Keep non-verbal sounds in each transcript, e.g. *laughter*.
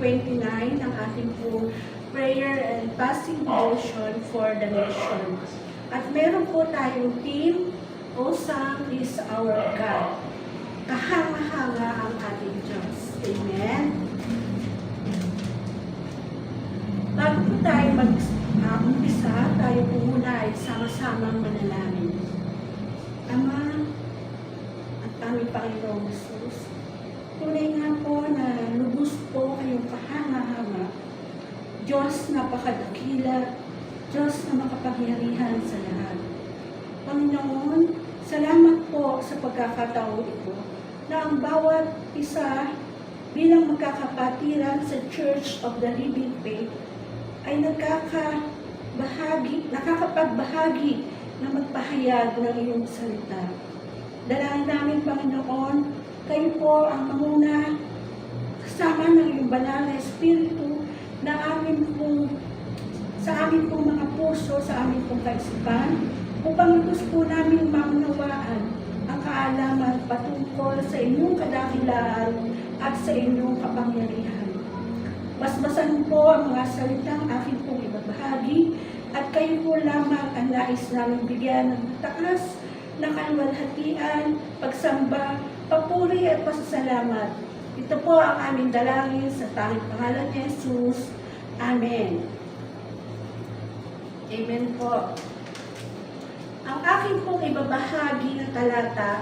29 ng ating po prayer and fasting devotion for the nation. At meron po tayong team, Osam is our God. Kahanga-hanga ang ating Diyos. Amen. Bago po tayo mag-umpisa, tayo po muna ay sama-samang manalangin. Ama, at aming Panginoong Jesus, tunay nga po na lubos po kayong kahanga-hanga. Diyos napakadakila, Diyos na makapangyarihan sa lahat. Panginoon, salamat po sa pagkakataong ito na ang bawat isa bilang magkakapatiran sa Church of the Living Faith ay nagkakabahagi, nakakapagbahagi na magpahayag ng iyong salita. Dalangin namin, Panginoon, kayo po ang manguna kasama ng iyong banal na Espiritu na amin pong sa amin pong mga puso, sa amin pong kaisipan, upang gusto po namin maunawaan ang kaalaman patungkol sa inyong kadakilaan at sa inyong kapangyarihan. Basbasan po ang mga salitang aking pong ibabahagi at kayo po lamang ang nais namin bigyan ng taas na kaluwalhatian, pagsamba, papuri at pasasalamat. Ito po ang aming dalangin sa tanging pangalan ni Jesus. Amen. Amen po. Ang aking pong ibabahagi na talata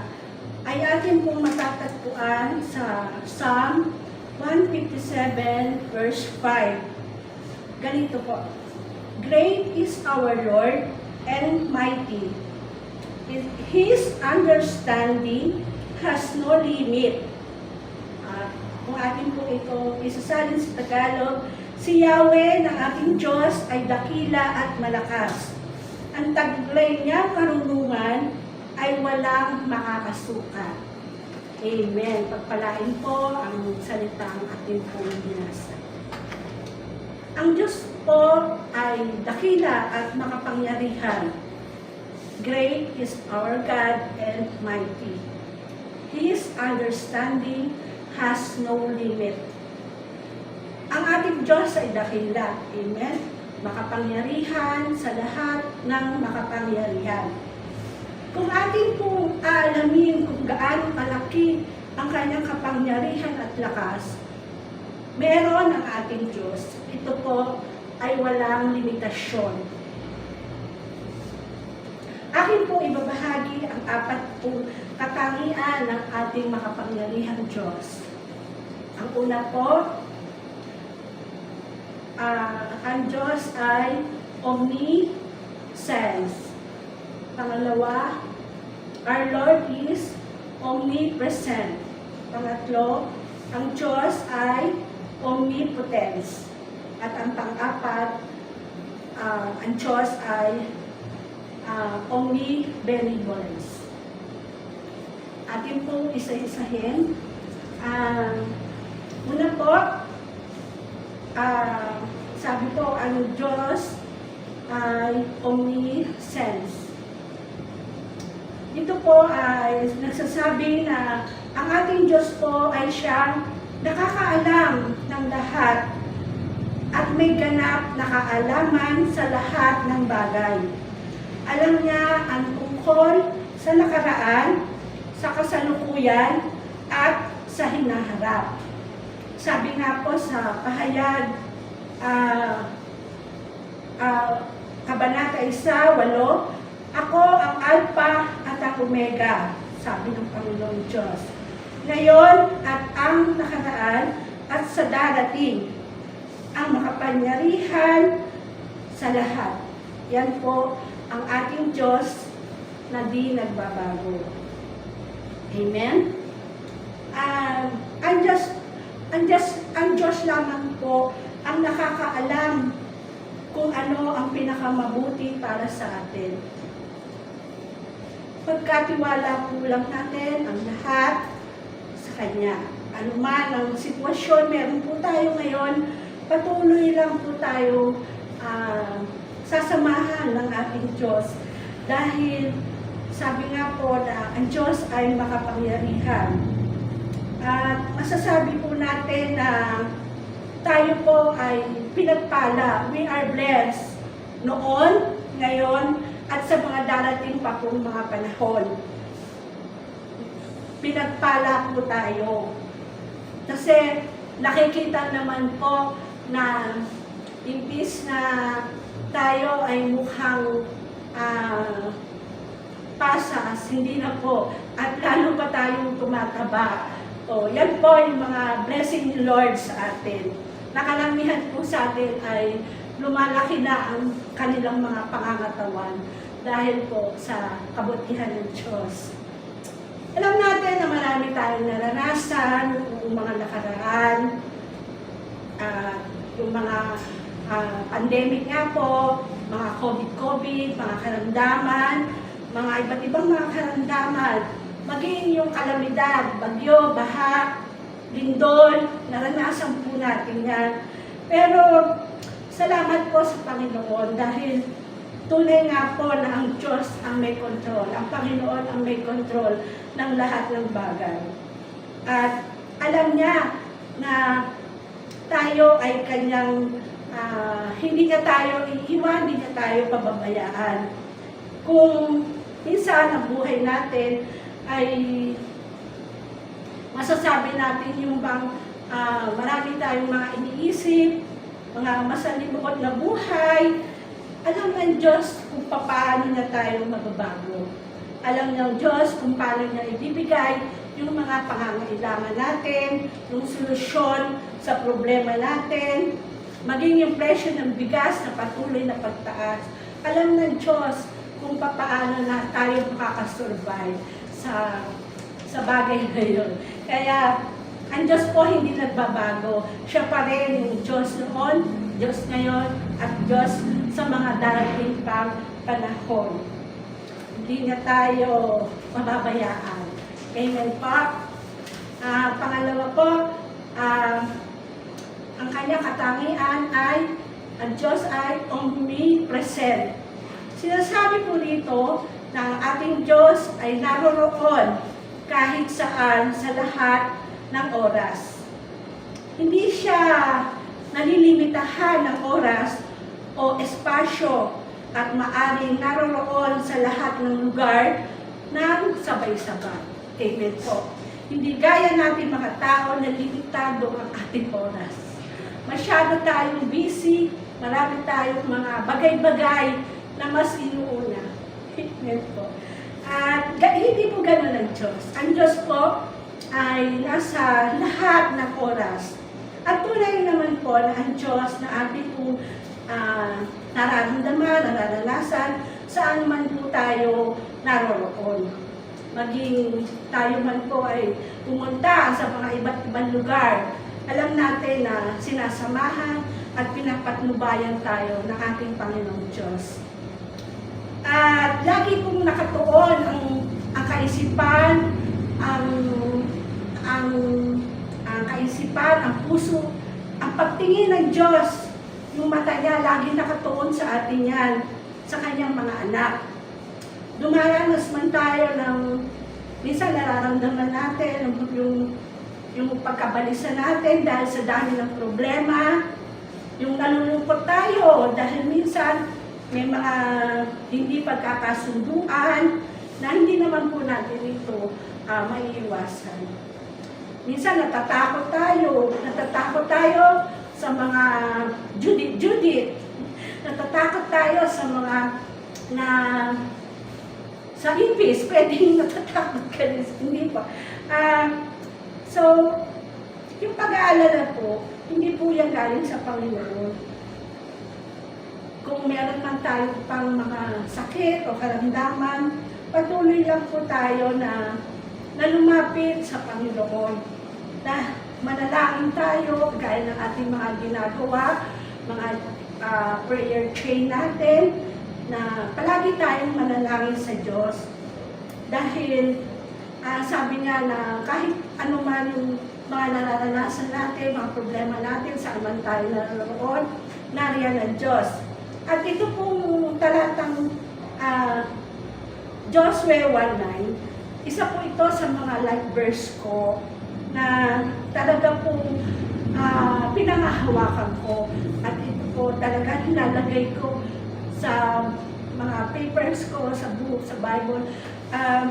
ay ating pong matatagpuan sa Psalm 157 verse 5. Ganito po. Great is our Lord and mighty. His understanding has no limit. At kung atin po ito isasalin sa Tagalog, si Yahweh ng ating Diyos ay dakila at malakas. Ang taglay niya karunungan ay walang makakasuka. Amen. Pagpalain po ang salitang ating pong binasa. Ang Diyos po ay dakila at makapangyarihan. Great is our God and mighty. His understanding has no limit. Ang ating Diyos ay dakila. Amen. Makapangyarihan sa lahat ng makapangyarihan. Kung ating pong aalamin kung gaano kalaki ang kanyang kapangyarihan at lakas, meron ang ating Diyos. Ito po ay walang limitasyon. Akin pong ibabahagi ang apat pong katangian ng ating makapangyarihang Diyos. Ang una po, ah, ang Diyos ay omniscience. Pangalawa, our Lord is omnipresent. Pangatlo, ang Diyos ay omnipotence. At ang pang-apat, ah, ang Diyos ay uh, omnibenevolence. Atin pong isa-isahin. Ah, una po, ah, sabi po, ang Diyos ay omniscience. Ito po ay nagsasabi na ang ating Diyos po ay siyang nakakaalam ng lahat at may ganap na kaalaman sa lahat ng bagay. Alam niya ang tungkol sa nakaraan, sa kasalukuyan, at sa hinaharap. Sabi nga po sa pahayag, ah, ah, Kabanata 1, 8, Ako ang Alpha at ang Omega, sabi ng Panginoong Diyos. Ngayon at ang nakaraan at sa darating, ang makapangyarihan sa lahat. Yan po ang ating Diyos na di nagbabago. Amen? Um, ang Diyos, ang Diyos, ang Diyos lamang po ang nakakaalam kung ano ang pinakamabuti para sa atin. Pagkatiwala po lang natin ang lahat sa Kanya. Ano man ang sitwasyon meron po tayo ngayon, patuloy lang po tayo ah, sasamahan ng ating Diyos dahil sabi nga po na ang Diyos ay makapangyarihan. At masasabi po natin na tayo po ay pinagpala. We are blessed noon, ngayon, at sa mga darating pa pong mga panahon. Pinagpala po tayo. Kasi nakikita naman po na imbis na tayo ay mukhang ah, pasas, hindi na po. At lalo pa tayong tumataba. O, yan po yung mga blessing ni Lord sa atin. Nakalamihan po sa atin ay lumalaki na ang kanilang mga pangangatawan dahil po sa kabutihan ng Diyos. Alam natin na marami tayong naranasan, yung mga nakaraan, ah, yung mga ah, pandemic nga po, mga COVID-COVID, mga karamdaman, mga iba't ibang mga karamdaman, maging yung kalamidad, bagyo, baha, lindol, naranasan po natin yan. Pero salamat po sa Panginoon dahil tunay nga po na ang Diyos ang may control, ang Panginoon ang may control ng lahat ng bagay. At alam niya na tayo ay kanyang hindi niya tayo iiwan, hindi niya tayo pababayaan. Kung minsan ang buhay natin ay masasabi natin yung bang ah, marami tayong mga iniisip, mga masalimuot na buhay, alam ng Diyos kung paano niya tayo magbabago. Alam ng Diyos kung paano niya ibibigay yung mga pangangailangan natin, yung solusyon sa problema natin, maging yung presyo ng bigas na patuloy na pagtaas. Alam ng Diyos kung paano na tayo makakasurvive sa sa bagay na yun. Kaya, ang Diyos po hindi nagbabago. Siya pa rin yung Diyos noon, Diyos ngayon, at Diyos sa mga darating pang panahon. Hindi niya tayo mababayaan. Amen po. Ah, pangalawa po, ah, ang kanyang katangian ay ang Diyos ay omnipresent. Sinasabi po dito na ang ating Diyos ay naroroon kahit saan sa lahat ng oras. Hindi siya nalilimitahan ng oras o espasyo at maaring naroroon sa lahat ng lugar ng sabay-sabay. Amen po. Hindi gaya natin mga tao na limitado ang ating oras. Masyado tayong busy, marami tayong mga bagay-bagay na mas inuuna. *laughs* Amen po. At hindi po ganun ang Diyos. Ang Diyos po ay nasa lahat ng oras. At tunay naman po na ang Diyos na ating po ah, nararamdaman, nararanasan, saan man po tayo naroroon. Maging tayo man po ay pumunta sa mga iba't ibang lugar, alam natin na sinasamahan at pinapatnubayan tayo ng ating Panginoong Diyos. At lagi kong nakatuon ang, ang kaisipan, ang, ang, ang kaisipan, ang puso, ang pagtingin ng Diyos, yung mata niya lagi nakatuon sa atin yan, sa kanyang mga anak. Dumaranas man tayo ng, minsan nararamdaman natin yung, yung, pagkabalisa natin dahil sa dami ng problema, yung nalulungkot tayo dahil minsan may mga hindi pagkakasunduan na hindi naman po natin ito ah, maiiwasan. Minsan natatakot tayo, natatakot tayo sa mga judit-judit, *laughs* natatakot tayo sa mga na sa ipis, pwedeng *laughs* natatakot ka rin, hindi pa. Ah, so, yung pag-aalala po, hindi po yan galing sa Panginoon kung meron man tayo pang mga sakit o karamdaman, patuloy lang po tayo na, na lumapit sa Panginoon. Na manalangin tayo, gaya ng ating mga ginagawa, mga ah, prayer chain natin, na palagi tayong manalangin sa Diyos. Dahil ah, sabi nga na kahit ano man yung mga nararanasan natin, mga problema natin, saan man tayo naroon, nariyan ang Diyos. At ito pong talatang ah, Joshua 1.9, isa po ito sa mga life verse ko na talaga pong ah, pinangahawakan ko. At ito po talaga nilalagay ko sa mga papers ko, sa book, sa Bible, um,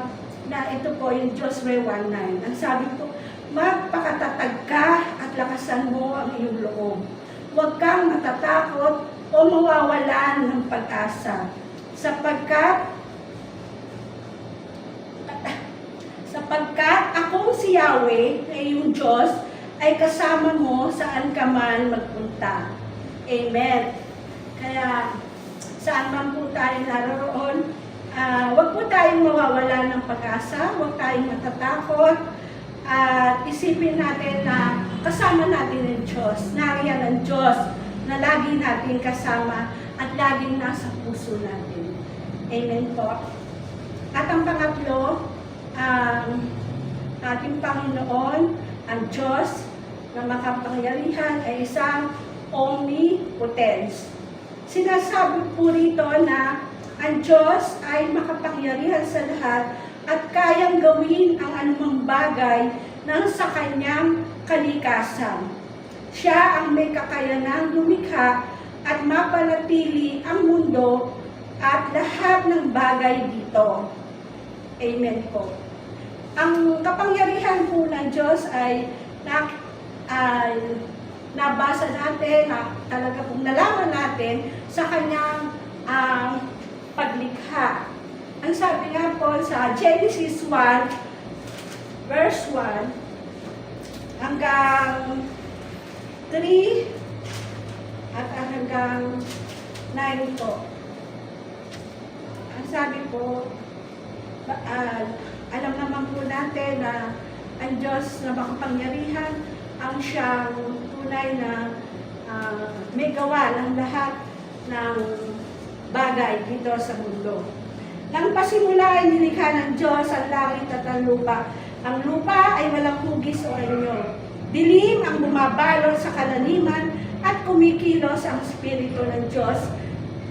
na ito po yung Joshua 1.9. Ang sabi ko, magpakatatag ka at lakasan mo ang iyong loob. Huwag kang matatakot o mawawalan ng pag-asa. Sapagkat *laughs* sapagkat akong si Yahweh, na iyong Diyos, ay kasama mo saan ka man magpunta. Amen. Kaya, saan man po tayo naroon, ah, huwag po tayong mawawala ng pag-asa, huwag tayong matatakot, at isipin natin na kasama natin ang Diyos, nariyan ang Diyos, na lagi natin kasama at laging nasa puso natin. Amen po. At ang pangatlo, ang ating Panginoon, ang Diyos na makapangyarihan ay isang omnipotence. Sinasabi po rito na ang Diyos ay makapangyarihan sa lahat at kayang gawin ang anumang bagay na sa kanyang kalikasan. Siya ang may kakayanang lumikha at mapanatili ang mundo at lahat ng bagay dito. Amen po. Ang kapangyarihan po ng Diyos ay, na, ay nabasa natin, na talaga pong nalaman natin sa kanyang ah, paglikha. Ang sabi nga po sa Genesis 1, verse 1, hanggang 3, at hanggang 9 po. Ang sabi po, ah, alam naman po natin na ang Diyos na makapangyarihan ang siyang tunay na ah, may gawa ng lahat ng bagay dito sa mundo. Nang pasimula nilikha ng Diyos ang langit at ang lupa. Ang lupa ay walang hugis o anyo. Dilim ang bumabalot sa kalaliman at kumikilos ang Espiritu ng Diyos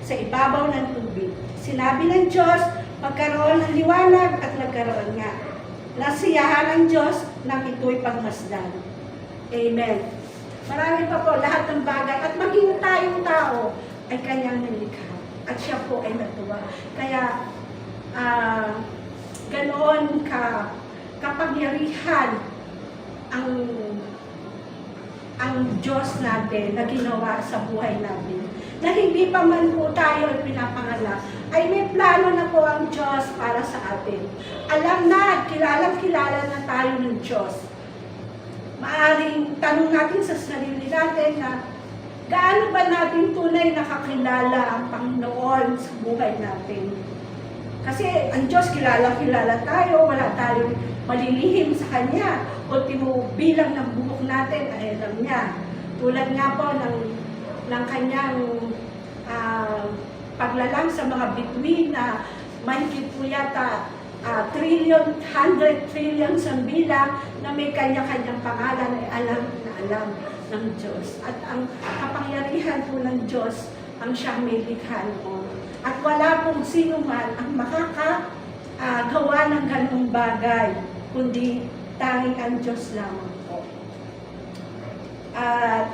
sa ibabaw ng tubig. Sinabi ng Diyos, magkaroon ng liwanag at nagkaroon nga. Nasiyahan ng Diyos nang ito'y pagmasdan. Amen. Marami pa po lahat ng bagay at maging tayong tao ay kanyang nilikha. At siya po ay natuwa. Kaya, ah, ganoon ka kapangyarihan ang ang Diyos natin na ginawa sa buhay natin. Na hindi pa man po tayo ay ay may plano na po ang Diyos para sa atin. Alam na, kilalang kilala na tayo ng Diyos. Maaring tanong natin sa sarili natin na gaano ba natin tunay nakakilala ang Panginoon sa buhay natin? Kasi ang Diyos kilala-kilala tayo, wala tayong malilihim sa Kanya. Ultimo bilang ng buhok natin ay alam niya. Tulad nga po ng, ng kanyang ah, paglalang sa mga bituin na mahigit po yata ah, trillion, hundred trillion sa bilang na may kanya-kanyang pangalan ay alam na alam ng Diyos. At ang kapangyarihan po ng Diyos ang siyang may likha noon. At wala pong sino man ang makakagawa ng ganong bagay, kundi tanging ang Diyos lamang po. At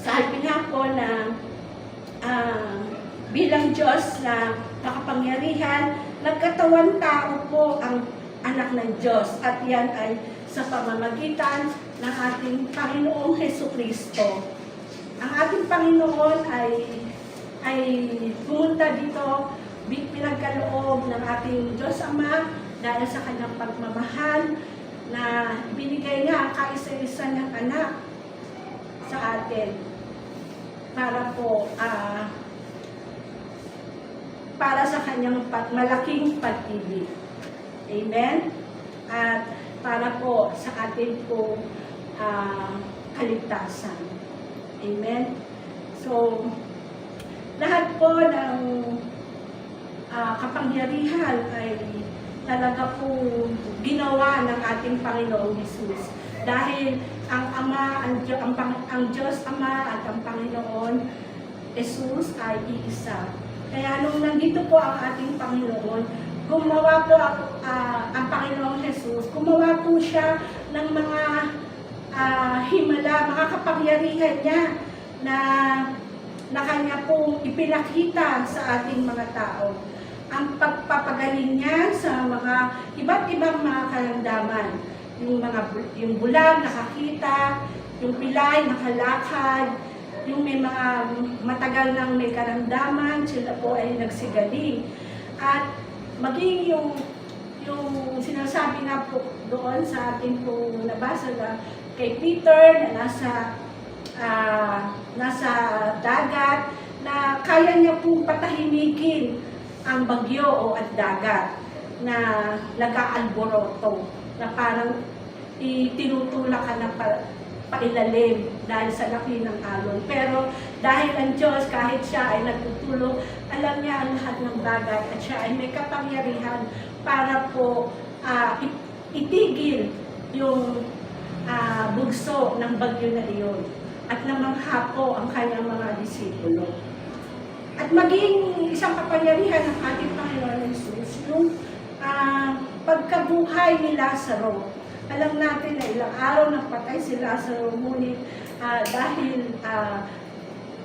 sabi nga po na ah, bilang Diyos na makapangyarihan, nagkatawan tao po ang anak ng Diyos at yan ay sa pamamagitan ng ating Panginoong Heso Kristo. Ang ating Panginoon ay ay pumunta dito pinagkaloob ng ating Diyos Ama dahil sa kanyang pagmamahal na binigay niya ang kaisa-isa niyang anak sa atin para po ah, para sa kanyang pag- malaking pag-ibig. Amen? At para po sa atin po ah, kaligtasan. Amen? So, lahat po ng ah, kapangyarihan ay talaga po ginawa ng ating Panginoong Jesus. Dahil ang Ama, ang, Diyo- ang, ang Diyos Ama at ang Panginoon Jesus ay iisa. Kaya nung nandito po ang ating Panginoon, gumawa po ah, ang Panginoong Jesus, gumawa po siya ng mga ah, himala, mga kapangyarihan niya na na kanya pong ipinakita sa ating mga tao. Ang pagpapagaling niya sa mga iba't ibang mga karamdaman. Yung mga yung bulag nakakita, yung pilay nakalakad, yung may mga matagal nang may karamdaman, sila po ay nagsigaling. At maging yung yung sinasabi nga po doon sa ating pong nabasa na kay Peter na nasa ah, nasa dagat na kaya niya pong patahimikin ang bagyo o at dagat na nag-aalboroto na parang itinutulak ka na pa, pailalim dahil sa laki ng alon. Pero dahil ang Diyos, kahit siya ay nagtutulong, alam niya ang lahat ng bagay at siya ay may kapangyarihan para po i- itigil yung ah, bugso ng bagyo na iyon at namangha po ang kanyang mga disipulo. At maging isang kapangyarihan ng ating Panginoon Jesus, yung ah, pagkabuhay ni Lazaro. Alam natin na ilang araw nang patay si Lazaro, ngunit ah, dahil ah,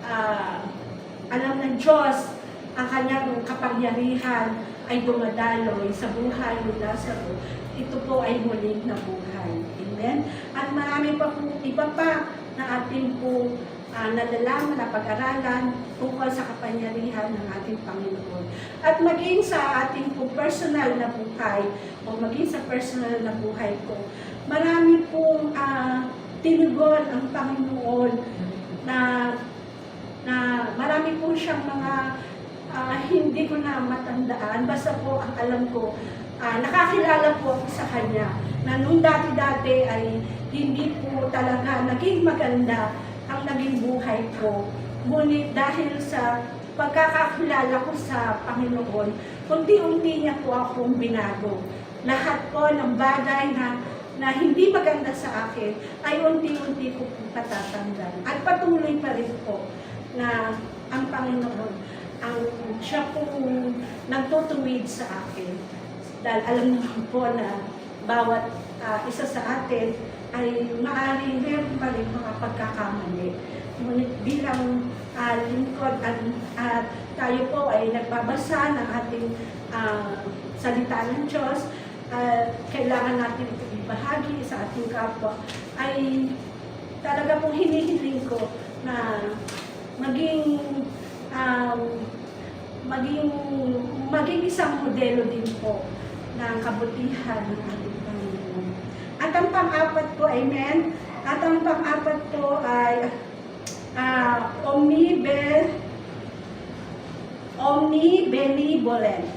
ah, alam ng Diyos ang kanyang kapangyarihan ay dumadaloy sa buhay ni Lazaro, ito po ay muling na buhay. Amen? At marami pa po iba pa na ating po ah, nalalaman na pag-aralan tungkol sa kapangyarihan ng ating Panginoon. At maging sa ating po personal na buhay o maging sa personal na buhay ko, marami pong ah, tinugon ang Panginoon na na marami po siyang mga ah, hindi ko na matandaan. Basta po ang alam ko, ah, nakakilala po ako sa Kanya na nung dati-dati ay hindi po talaga naging maganda ang naging buhay ko. Ngunit dahil sa pagkakakilala ko sa Panginoon, unti-unti niya po akong binago. Lahat po ng bagay na na hindi maganda sa akin ay unti-unti ko po patatanggal. At patuloy pa rin po na ang Panginoon ang siya po nagtutuwid sa akin. Dahil alam naman po na bawat ah, isa sa atin ay maaaring meron pa rin mga pagkakamali. Ngunit bilang ah, lingkod at, at tayo po ay nagbabasa ng ating ah, salita ng Diyos, at kailangan natin ito ibahagi sa ating kapwa, ay talaga pong hinihiling ko na maging um, maging maging isang modelo din po ng kabutihan ng ating. At ang pang-apat po, amen, at ang pang-apat po ay uh, omnibe, omnibenevolent,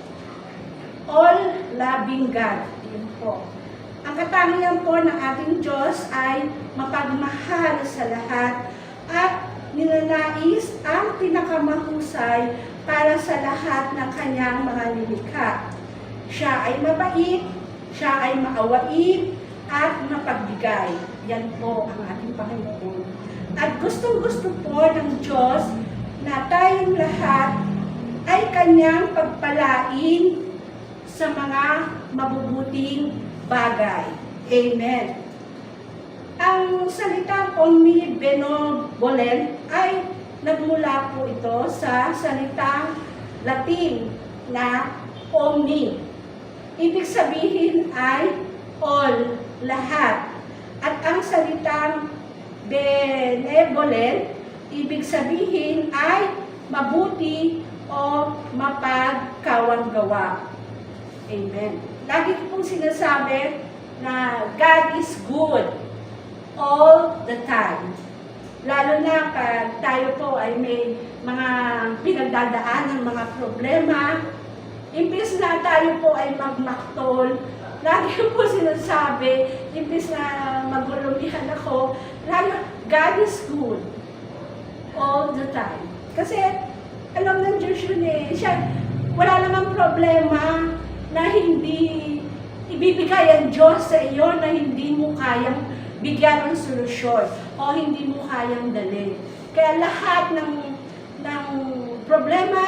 all-loving God. Yun po. Ang katangian po ng ating Diyos ay mapagmahal sa lahat at ninanais ang pinakamahusay para sa lahat ng kanyang mga nilikha. Siya ay mabait, siya ay maawain, at mapagbigay. Yan po ang ating Panginoon. At gustong-gusto po ng Diyos na tayong lahat ay kanyang pagpalain sa mga mabubuting bagay. Amen. Ang salitang omnibenevolent ay nagmula po ito sa salitang Latin na omni. Ibig sabihin ay all, lahat. At ang salitang benevolent, ibig sabihin ay mabuti o mapagkawang-gawa. Amen. Lagi ko pong sinasabi na God is good all the time. Lalo na pag tayo po ay may mga pinagdadaan ng mga problema, imbis na tayo po ay magmaktol, lagi po sinasabi, imbis na magulumihan ako, lagi, God is good all the time. Kasi alam ng Diyos yun eh, siya, wala namang problema na hindi ibibigay ang Diyos sa iyo na hindi mo kayang bigyan ng solusyon o hindi mo kayang dalhin. Kaya lahat ng ng problema,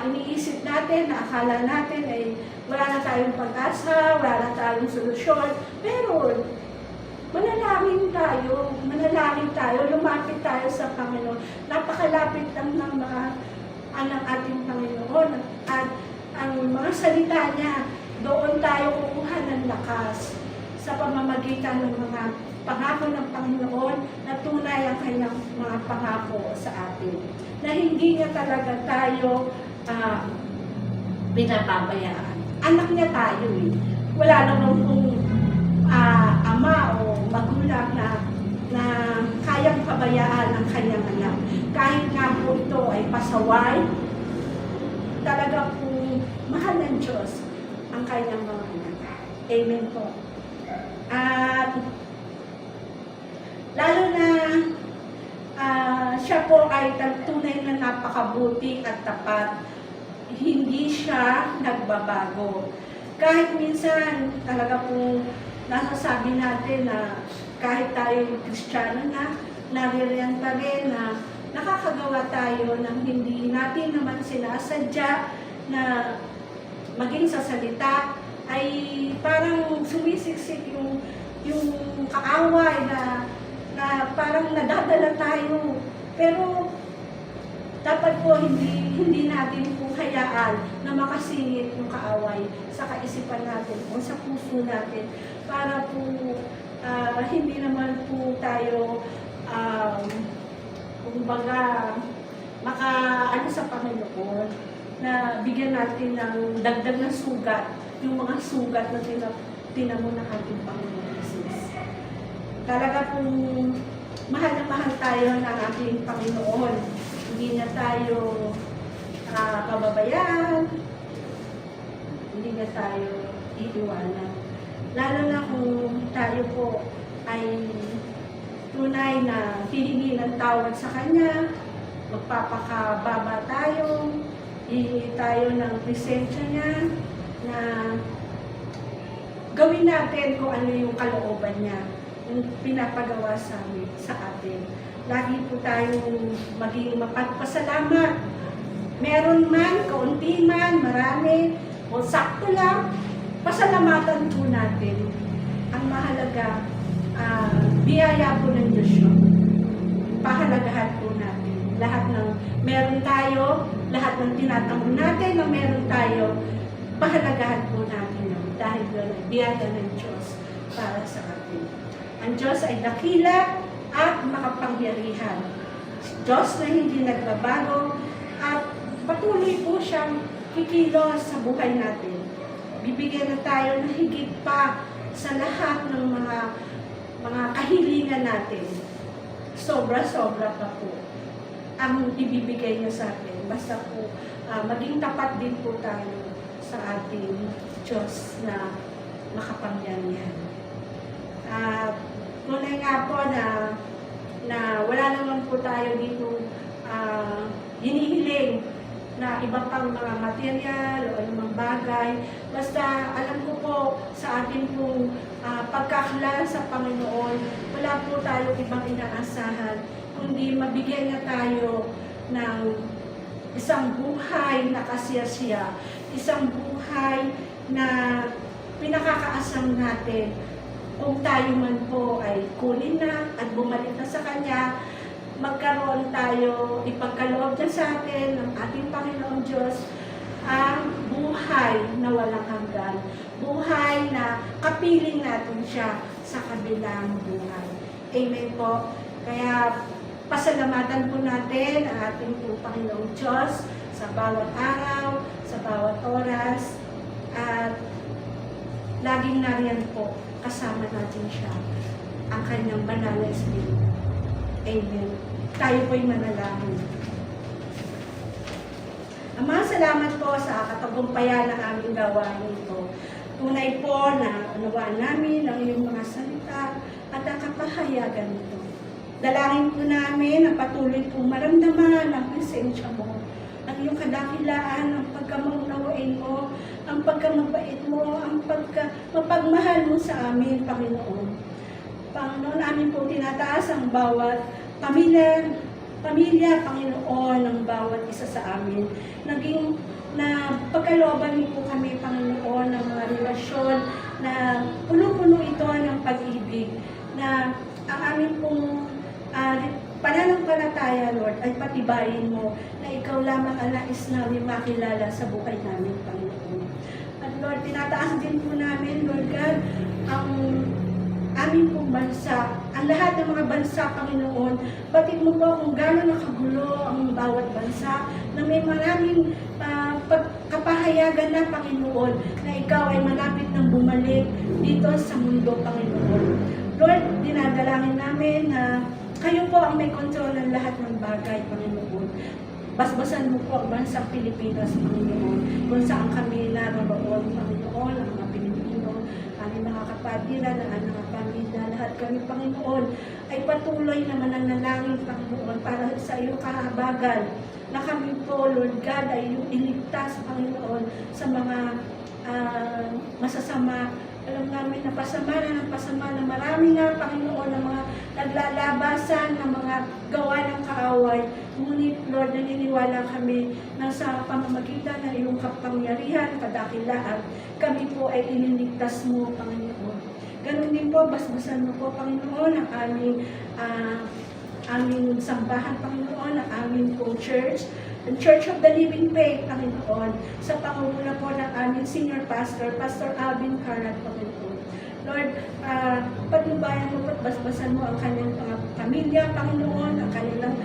ah, iniisip natin, na akala natin ay wala na tayong pag-asa, wala na tayong solusyon, meron. manalangin tayo, manalangin tayo, lumapit tayo sa Panginoon. Napakalapit lang ng mga anak ating Panginoon at ang mga salita niya, doon tayo kukuha ng lakas sa pamamagitan ng mga pangako ng Panginoon na tunay ang kanyang mga pangako sa atin. Na hindi niya talaga tayo ah, pinapabayaan. Anak niya tayo eh. Wala naman pong ah, ama o magulang na na kayang pabayaan ang kanyang anak. Kahit nga po ito ay pasaway, talaga pong mahal ng Diyos ang kanyang mga anak. Amen po. At lalo na ah, siya po ay tunay na napakabuti at tapat. Hindi siya nagbabago. Kahit minsan talaga po nasasabi natin na kahit tayo kristyano na, naririyan pa rin na nakakagawa tayo ng hindi natin naman sinasadya na maging sa salita ay parang sumisiksik yung yung kaaway na na parang nadadala tayo. Pero dapat po hindi hindi natin po hayaan na makasingit yung kaaway sa kaisipan natin o sa puso natin para po ah, hindi naman po tayo um, kumbaga maka ano sa Panginoon na bigyan natin ng dagdag na sugat yung mga sugat na tina, tinamo ng ating Panginoon Jesus. Talaga pong mahal na mahal tayo ng ating Panginoon. Hindi na tayo ah, pababayaan. Hindi na tayo iiwanan. Lalo na kung tayo po ay tunay na hihingi ng tawad sa Kanya, magpapakababa tayo, hihingi tayo ng presensya niya na gawin natin kung ano yung kalooban niya, yung pinapagawa sa sa atin. Lagi po tayong maging mapagpasalamat. Meron man, kaunti man, marami, o sakto lang, pasalamatan po natin. Ang mahalaga, ah, biyaya po ng Diyos yun. Pahalagahan po natin. Lahat ng meron tayo, lahat ng tinatanong natin na meron tayo, pahalagahan po natin. Dahil yun ay biyaya ng Diyos para sa atin. Ang Diyos ay dakila at makapangyarihan. Diyos na hindi nagbabago patuloy po siyang kikilos sa buhay natin. Bibigyan na tayo ng higit pa sa lahat ng mga mga kahilingan natin. Sobra-sobra pa po ang ibibigay niya sa atin. Basta po ah, maging tapat din po tayo sa ating Diyos na makapangyarihan. At tunay nga po na na wala naman po tayo dito na iba pang mga material o anumang bagay. Basta alam ko po sa ating pong ah, pagkakilala sa Panginoon, wala po tayo ibang inaasahan, kundi mabigyan niya tayo ng isang buhay na kasiyasiya, isang buhay na pinakakaasam natin kung tayo man po ay kunin na at bumalik na sa Kanya, magkaroon tayo, ipagkaloob niya sa atin ng ating Panginoong Diyos ang buhay na walang hanggan. Buhay na kapiling natin siya sa kabilang buhay. Amen po. Kaya pasalamatan po natin ang ating po Panginoong Diyos sa bawat araw, sa bawat oras, at laging nariyan po kasama natin siya ang kanyang banal na espiritu. Amen. Tayo po'y manalangin. Ama, salamat po sa katagumpayan ng aming gawain ito. Tunay po na unawaan namin ang iyong mga salita at ang kapahayagan nito. Dalangin po namin na patuloy po maramdaman ang presensya mo, ang iyong kadakilaan, ang pagkamaunawain mo, ang pagkamabait mo, ang pagka, mapagmahal mo sa amin, Panginoon. Panginoon, amin po tinataas ang bawat pamilya, pamilya, Panginoon, ng bawat isa sa amin. Naging na pagkalooban mo po kami, Panginoon, ng mga relasyon na puno-puno ito ng pag-ibig. na ang aming pong uh, pananampalataya, Lord, ay patibayin mo na ikaw lamang ang nais namin makilala sa buhay namin, Panginoon. At Lord, tinataas din po namin, Lord God, ang aming pong bansa, ang lahat ng mga bansa, Panginoon, batid mo po kung gano'n nakagulo ang bawat bansa, na may maraming ah, pagkapahayagan na, Panginoon, na ikaw ay malapit nang bumalik dito sa mundo, Panginoon. Lord, dinadalangin namin na kayo po ang may kontrol ng lahat ng bagay, Panginoon. Basbasan mo po ang bansang Pilipinas, Panginoon, kung saan kami naroon, Panginoon, ang mga Pilipino, aming mga kapatiran, ang pamilya, lahat kami, Panginoon, ay patuloy na mananalangin, Panginoon, para sa iyong kahabagan, na kami po, Lord God, ay iligtas, Panginoon, sa mga ah, masasama. Alam namin na pasama na ng pasama na marami nga, Panginoon, ng mga naglalabasan ng mga gawa ng kaaway. Ngunit, Lord, naniniwala kami na sa pamamagitan ng iyong kapangyarihan, kadakilaan, kami po ay iniligtas mo, Panginoon. Ganun din po, basbasan mo po, Panginoon, ang aming, ah, aming sambahan, Panginoon, ang aming po church, ang Church of the Living Faith, Panginoon, sa pangunguna po ng aming senior pastor, Pastor Alvin Carat, Panginoon. Lord, uh, patnubayan mo at basbasan mo ang kanyang pamilya, Panginoon, ang kanilang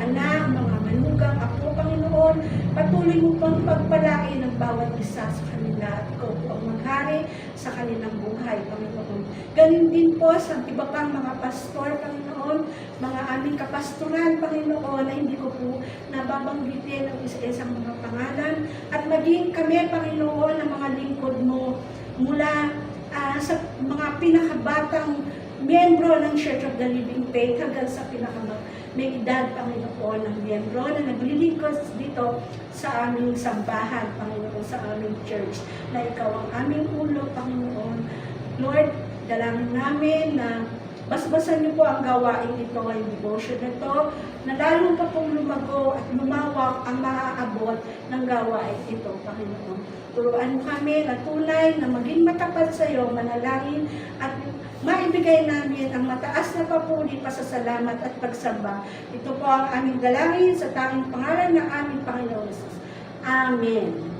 anak, mga manugang, apo, Panginoon. Patuloy mo pang pagpalain ng bawat isa sa kanila at ikaw po ang maghari sa kanilang buhay, Panginoon. Ganun din po sa iba pang mga pastor, Panginoon, mga aming kapastoran, Panginoon, na hindi ko po nababanggitin ang isa-isang mga pangalan. At maging kami, Panginoon, ng mga lingkod mo mula ah, sa mga pinakabatang miyembro ng Church of the Living Faith hanggang sa pinaka may edad, Panginoon, ng miyembro na naglilingkod dito sa aming sambahan, Panginoon, sa aming church, na ikaw ang aming ulo, Panginoon. Lord, dalangin namin na basbasan niyo po ang gawain ito ay devotion na to, na lalo pa pong lumago at lumawak ang maaabot ng gawain ito, Panginoon. Turuan mo kami na tunay na maging matapat sa iyo, manalangin at maibigay namin ang mataas na papuri, pasasalamat at pagsamba. Ito po ang aming dalangin sa tanging pangalan ng aming Panginoon Jesus. Amen.